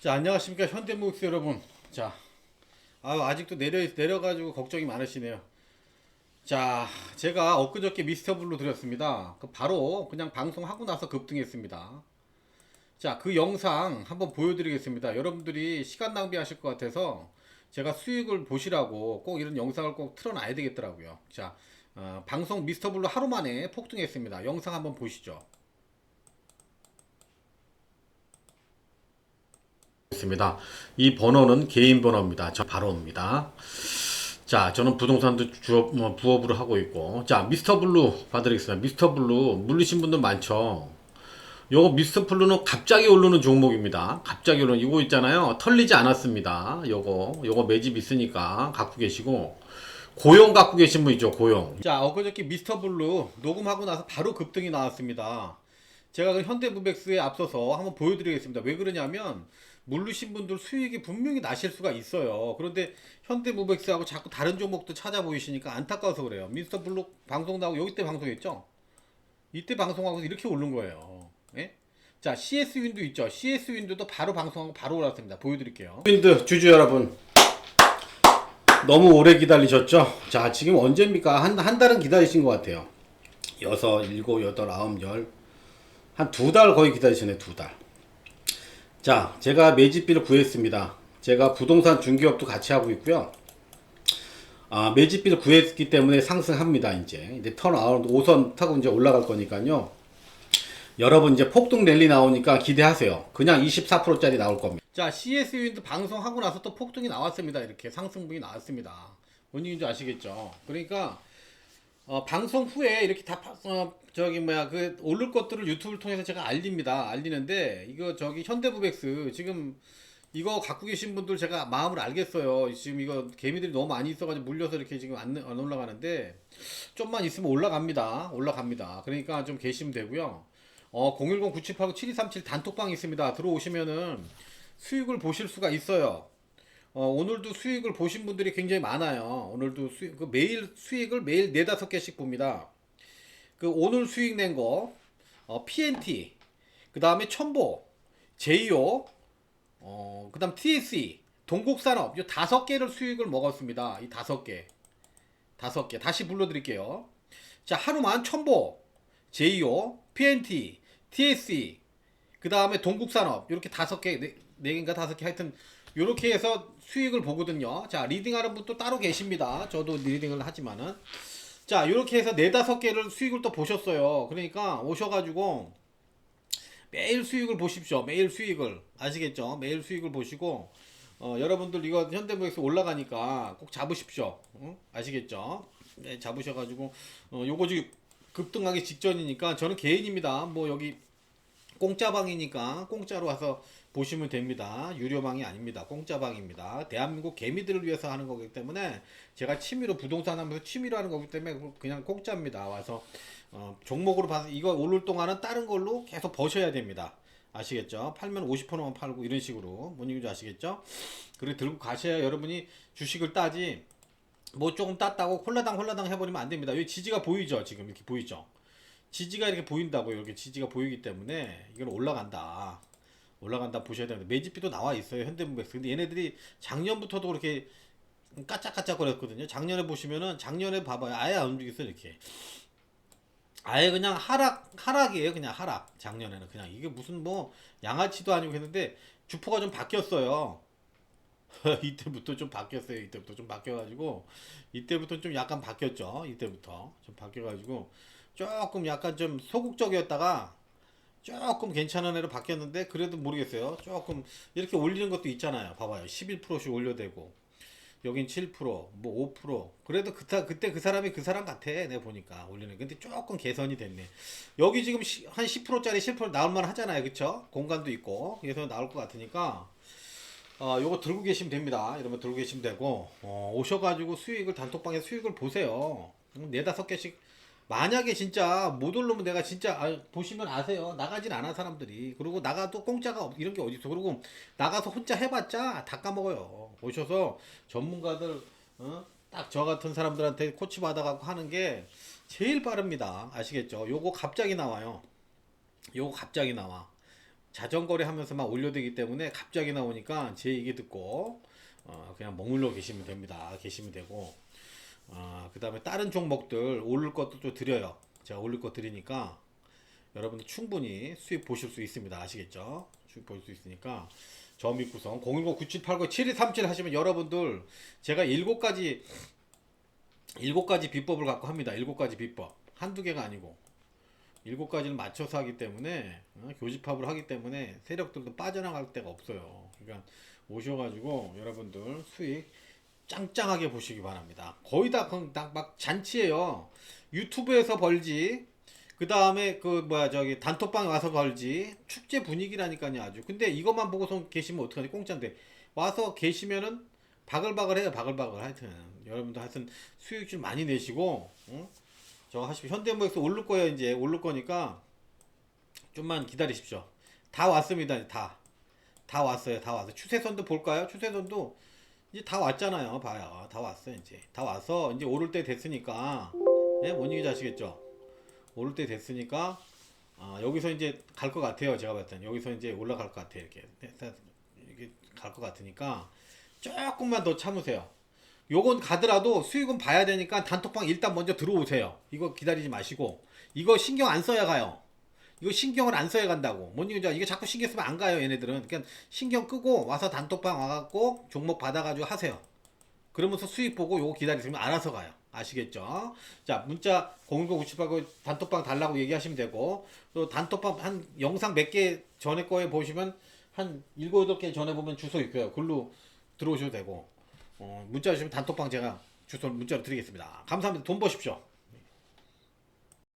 자 안녕하십니까 현대무역스 여러분. 자 아, 아직도 내려 내려가지고 걱정이 많으시네요. 자 제가 엊그저께 미스터 블루 드렸습니다. 그 바로 그냥 방송하고 나서 급등했습니다. 자 그 영상 한번 보여드리겠습니다. 여러분들이 시간 낭비하실 것 같아서 제가 수익을 보시라고 꼭 이런 영상을 꼭 틀어놔야 되겠더라고요. 자 어, 방송 미스터 블루 하루 만에 폭등했습니다. 영상 한번 보시죠 있습니다. 이 번호는 개인 번호입니다. 저 바로 옵니다. 자, 저는 부동산도 주업, 뭐, 부업으로 하고 있고. 자, 미스터 블루 봐드리겠습니다. 미스터 블루 물리신 분들 많죠. 요거 미스터 블루는 갑자기 오르는 종목입니다. 갑자기 오르는 이거 있잖아요. 털리지 않았습니다. 요거 요거 매집 있으니까 갖고 계시고 고용 갖고 계신 분 있죠. 고용. 자, 엊그저께 미스터 블루 녹음하고 나서 바로 급등이 나왔습니다. 제가 그 현대무백스에 앞서서 한번 보여드리겠습니다. 왜 그러냐면 물르신 분들 수익이 분명히 나실 수가 있어요. 그런데 현대무백스하고 자꾸 다른 종목도 찾아 보이시니까 안타까워서 그래요. 미스터 블루 방송 나오고 여기 때 방송했죠? 이때 방송하고 이렇게 오른 거예요. 예? 자, CS 윈도 있죠? CS 윈도도 바로 방송하고 바로 올랐습니다. 보여드릴게요. 윈드 주주 여러분. 너무 오래 기다리셨죠? 자, 지금 언제입니까? 한, 한 달은 기다리신 것 같아요. 여섯, 일곱, 여덟, 아홉, 열. 한 두 달 거의 기다리시네, 두 달. 자, 제가 매집비를 구했습니다. 제가 부동산 중개업도 같이 하고 있고요. 아, 매집비를 구했기 때문에 상승합니다, 이제. 이제 턴아웃 5선 타고 이제 올라갈 거니까요. 여러분 이제 폭등 랠리 나오니까 기대하세요. 그냥 24%짜리 나올 겁니다. 자, CS 윈드 방송하고 나서 또 폭등이 나왔습니다. 이렇게 상승분이 나왔습니다. 뭔 얘기인지 아시겠죠? 그러니까 어, 방송 후에 이렇게 다 파- 어, 저기 뭐야 그 오를 것들을 유튜브를 통해서 제가 알립니다. 알리는데 이거 저기 현대부백스 지금 이거 갖고 계신 분들 제가 마음을 알겠어요. 지금 이거 개미들이 너무 많이 있어가지고 물려서 이렇게 지금 안, 안 올라가는데 좀만 있으면 올라갑니다. 올라갑니다. 그러니까 좀 계시면 되고요. 어 010-9789-7237 단톡방 있습니다. 들어오시면은 수익을 보실 수가 있어요. 어, 오늘도 수익을 보신 분들이 굉장히 많아요. 오늘도 수익, 그 매일 수익을 매일 네다섯 개씩 봅니다. 그 오늘 수익 낸 거, 어, PNT, 그 다음에 첨보, 제이오, 어, 그 다음 TSE, 동국산업, 이 다섯 개를 수익을 먹었습니다. 이 다섯 개. 다섯 개. 다시 불러드릴게요. 자, 하루만 첨보, 제이오, PNT, TSE, 그 다음에 동국산업, 이렇게 다섯 개, 네, 네 개인가 다섯 개 하여튼, 요렇게 해서 수익을 보거든요. 자, 리딩하는 분도 따로 계십니다. 저도 리딩을 하지만은. 자, 요렇게 해서 네다섯 개를 수익을 또 보셨어요. 그러니까 오셔가지고 매일 수익을 보십시오. 매일 수익을. 아시겠죠? 매일 수익을 보시고, 어, 여러분들 이거 현대무역에서 올라가니까 꼭 잡으십시오. 응? 아시겠죠? 네, 잡으셔가지고, 어, 요거 지금 급등하기 직전이니까 저는 개인입니다. 뭐 여기 공짜방이니까 공짜로 와서 보시면 됩니다. 유료방이 아닙니다. 공짜방입니다. 대한민국 개미들을 위해서 하는 거기 때문에 제가 취미로 부동산 하면서 취미로 하는 거기 때문에 그냥 공짜입니다. 와서 어, 종목으로 봐서 이거 오를 동안은 다른 걸로 계속 버셔야 됩니다. 아시겠죠? 팔면 50%만 팔고 이런 식으로 뭔 얘기인지 아시겠죠? 그리고 들고 가셔야 여러분이 주식을 따지 뭐 조금 땄다고 홀라당 홀라당 해버리면 안 됩니다. 여기 지지가 보이죠? 지금 이렇게 보이죠? 지지가 이렇게 보인다고요. 이렇게 지지가 보이기 때문에 이건 올라간다. 올라간다 보셔야 됩니다. 매집비도 나와 있어요. 현대무백스. 근데 얘네들이 작년부터도 그렇게 까짝까짝 거렸거든요. 작년에 보시면은 작년에 봐봐요. 아예 안 움직였어요. 이렇게. 아예 그냥 하락 하락이에요. 그냥 하락. 작년에는 그냥 이게 무슨 뭐 양아치도 아니고 했는데 주포가 좀 바뀌었어요. 이때부터 좀 바뀌었어요. 이때부터 좀 바뀌어가지고 이때부터 좀 약간 바뀌었죠. 이때부터 좀 바뀌어가지고 조금 약간 좀 소극적이었다가 조금 괜찮은 애로 바뀌었는데 그래도 모르겠어요. 조금 이렇게 올리는 것도 있잖아요. 봐봐요. 11%씩 올려대고 여긴 7%, 뭐 5%. 그래도 그타, 그때 그 사람이 그 사람 같아. 내가 보니까 올리는. 근데 조금 개선이 됐네. 여기 지금 시- 한 10%짜리 10% 나올 만 하잖아요. 그쵸? 공간도 있고. 그래서 나올 것 같으니까 어, 요거 들고 계시면 됩니다. 이러면 들고 계시면 되고, 어, 오셔 가지고 수익을, 단톡방에 수익을 보세요. 음, 네다섯 개씩. 만약에 진짜 못 오르면 내가 진짜, 아, 보시면 아세요. 나가진 않아, 사람들이. 그리고 나가도 공짜가 없, 이런 게 어딨어. 그리고 나가서 혼자 해봤자 다 까먹어요. 오셔서 전문가들, 어? 딱저 같은 사람들한테 코치 받아갖고 하는 게 제일 빠릅니다. 아시겠죠? 요거 갑자기 나와요. 요거 갑자기 나와. 자전거래 하면서 막 올려되기 때문에 갑자기 나오니까 제 얘기 듣고 어, 그냥 머물러 계시면 됩니다. 계시면 되고 아, 그 다음에 다른 종목들 오를 것도 좀 드려요. 제가 올릴 거 드리니까 여러분들 충분히 수익 보실 수 있습니다. 아시겠죠? 수익 보실 수 있으니까 저 믿고선 010-9789-7237 하시면 여러분들 제가 일곱 가지 일곱 가지 비법을 갖고 합니다. 일곱 가지 비법. 한두 개가 아니고 일곱 가지를 맞춰서 하기 때문에 어, 교집합을 하기 때문에 세력들도 빠져나갈 데가 없어요. 그러니까 오셔가지고 여러분들 수익 짱짱하게 보시기 바랍니다. 거의 다 막 잔치예요. 유튜브에서 벌지. 그 다음에 그 뭐야 저기 단톡방에 와서 벌지. 축제 분위기라니까요 아주. 근데 이것만 보고서 계시면 어떡하지? 공짜인데 와서 계시면은 바글바글해요. 바글바글 하여튼 여러분들 하여튼 수익 좀 많이 내시고. 응? 저 하십시오. 현대모에서 오를 거예요. 이제 오를 거니까 좀만 기다리십시오. 다 왔습니다. 다. 다 왔어요. 다 왔어요. 추세선도 볼까요? 추세선도 이제 다 왔잖아요. 봐요. 다 왔어 이제. 다 와서 이제 오를 때 됐으니까 예? 뭔 얘기인지 아시겠죠? 오를 때 됐으니까 아, 여기서 이제 갈 것 같아요. 제가 땐 여기서 이제 올라갈 것 같아요. 이렇게 이렇게 갈 것 같으니까 조금만 더 참으세요. 요건 가더라도 수익은 봐야 되니까 단톡방 일단 먼저 들어오세요. 이거 기다리지 마시고 이거 신경 안 써야 가요. 이거 신경을 안 써야 간다고. 뭔 얘기죠? 이게 자꾸 신경 쓰면 안 가요, 얘네들은. 그러니까 신경 끄고 와서 단톡방 와갖고 종목 받아가지고 하세요. 그러면서 수익 보고 요거 기다리시면 알아서 가요. 아시겠죠? 자, 문자 01098고 단톡방 달라고 얘기하시면 되고, 또 단톡방 한 영상 몇 개 전에 거에 보시면 한 7, 8개 전에 보면 주소 있고요. 글로 들어오셔도 되고, 어, 문자 주시면 단톡방 제가 주소 문자로 드리겠습니다. 감사합니다. 돈 버십시오.